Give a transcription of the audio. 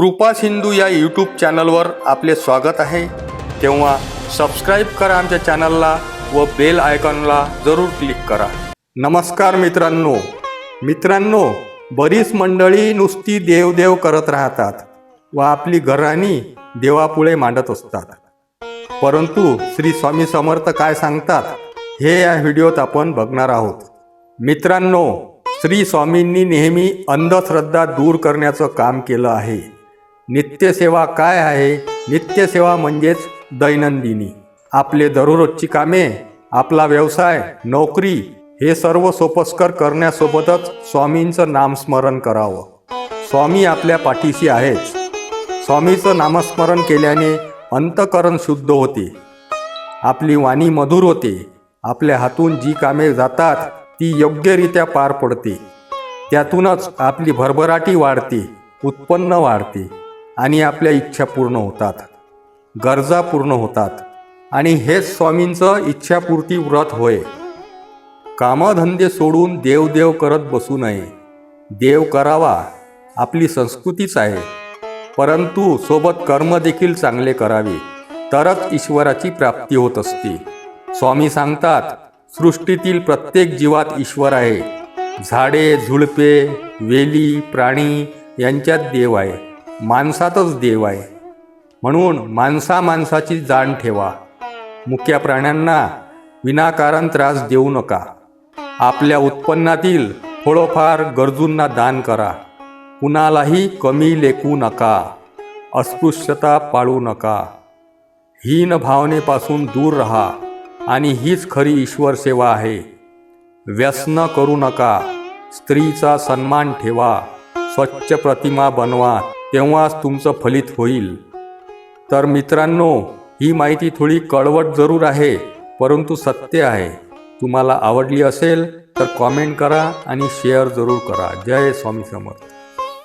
कृपा सिंधू या यूट्यूब चॅनलवर आपले स्वागत आहे. तेव्हा सबस्क्राईब करा आमच्या चॅनलला व बेल आयकॉनला जरूर क्लिक करा. नमस्कार मित्रांनो. मित्रांनो बरीच मंडळी नुसती देवदेव करत राहतात व आपली घराणी देवापुढे मांडत असतात. परंतु श्री स्वामी समर्थ काय सांगतात हे या व्हिडिओत आपण बघणार आहोत. मित्रांनो श्री स्वामींनी नेहमी अंधश्रद्धा दूर करण्याचं काम केलं आहे. नित्यसेवा काय आहे? नित्यसेवा म्हणजेच दैनंदिनी. आपले दररोजची कामे आपला व्यवसाय नोकरी हे सर्व सोपस्कर करण्यासोबतच स्वामींचं नामस्मरण करावं. स्वामी आपल्या पाठीशी आहेच स्वामीचं नामस्मरण केल्याने अंतकरण शुद्ध होते. आपली वाणी मधुर होते. आपल्या हातून जी कामे जातात ती योग्यरित्या पार पडते. त्यातूनच आपली भरभराटी वाढते उत्पन्न वाढते. आणि आपल्या इच्छा पूर्ण होतात. गरजा पूर्ण होतात. आणि हेच स्वामींचं इच्छापूर्ती व्रत होय. कामधंदे सोडून देवदेव करत बसू नये. देव करावा आपली संस्कृतीच आहे. परंतु सोबत कर्म देखील चांगले करावे तरच ईश्वराची प्राप्ती होत असते. स्वामी सांगतात सृष्टीतील प्रत्येक जीवात ईश्वर आहे. झाडे झुडपे वेली प्राणी यांच्यात देव आहे. माणसातच देव आहे. म्हणून माणसा माणसाची जाण ठेवा. मुक्या प्राण्यांना विनाकारण त्रास देऊ नका. आपल्या उत्पन्नातील थोडंफार गरजूंना दान करा. कुणालाही कमी लेखू नका. अस्पृश्यता पाळू नका. हीन भावनेपासून दूर रहा आणि हीच खरी ईश्वर सेवा आहे. व्यसन करू नका. स्त्रीचा सन्मान ठेवा. स्वच्छ प्रतिमा बनवा. तेव्हाच तुमचं फलित होईल. तर मित्रांनो ही माहिती थोडी कळवट जरूर आहे परंतु सत्य आहे. तुम्हाला आवडली असेल तर कॉमेंट करा आणि शेअर जरूर करा. जय स्वामी समर्थ.